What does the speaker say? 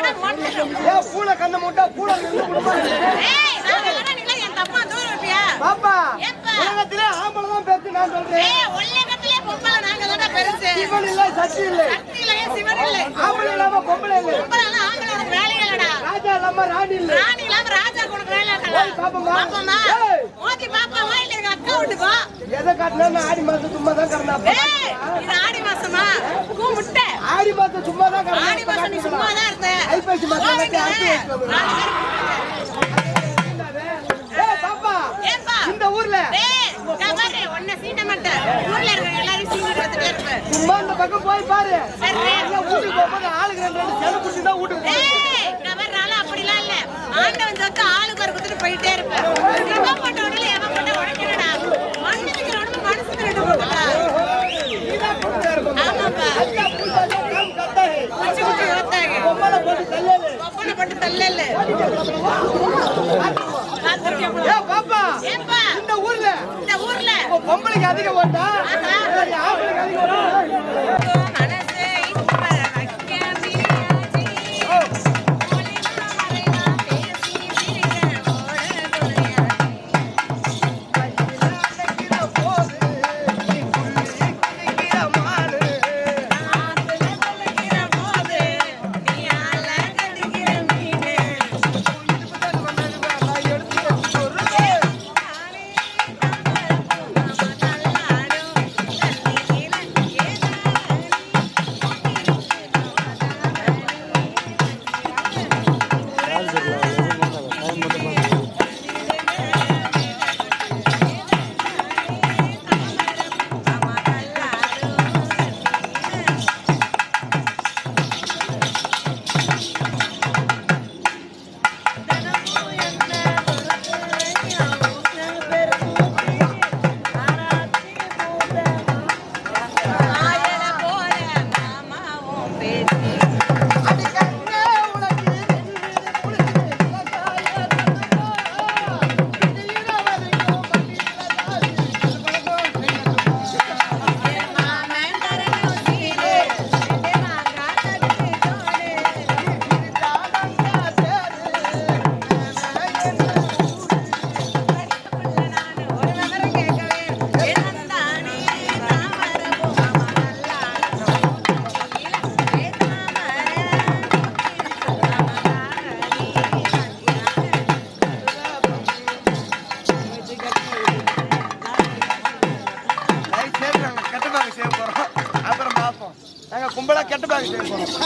பூலகமே இல்லைன்னா மொட்டையும். ஏ பூனை கண்ணை மூட்டா ஏய், என் தப்பா தூரம் வைப்பியா? பாப்பா? உலகத்திலே ஆம்பளை தான் நான் சொல்றேன் ஏய், உலகத்திலே பொம்பளை நாங்க தானே பெருசு. சிவன் இல்லை சக்தி இல்லை சக்தி இல்லை, சிவன் இல்லை. ஆம்பளை இல்லாம பொம்பளை இல்லை பொம்பளைலாம் ஆம்பளை உனக்கு வேலையே இல்லைடா. ராஜா இல்லாம ராணி இல்லை ராணி இல்லாம ராஜா உனக்கு வேலை இல்லைடா. ஏய், பாப்போமா? பாப்போமா? ஏய். மோதி பாப்போமா? இல்ல எங்க அக்கா வீட்டுக்கோ? எதை காட்டினா ஆடி மாசம் சும்மா தான் ஏய், இது ஆடி மாசமா? கூ முட்டை. ஆடி மாசம் சும்மா தான் ஆடி மாசம் நீ ஏய் பாப்பா ஏப்பா? இந்த ஊர்ல. சும்மா இந்த பக்கம் போய் பாரு வீட்டுக்கு போகும்போது ஆளுக்கு ரெண்டு ரெண்டு பிடிச்சி தான் வீட்டுக்கு அப்படிலாம் இல்ல. ஆண்டவன் சொத்து ஆளுக்கு ஒரு குத்துட்டு போயிட்டே இருப்பேன். எவன் போட்ட உடனே எவன் உடைக்கிறடா. ஆமாப்பா. குச்சி குச்சி. பொம்மலை தள்ளாது. பாப்பா இந்த ஊர்ல. இந்த ஊர்ல. பொம்பளைக்கு அதிக ஓட்டா? பேக் செய்ய போறோம். அப்புறம் பார்ப்போம். நாங்க கும்பலா கெட்ட பேக் செய்ய போறோம்.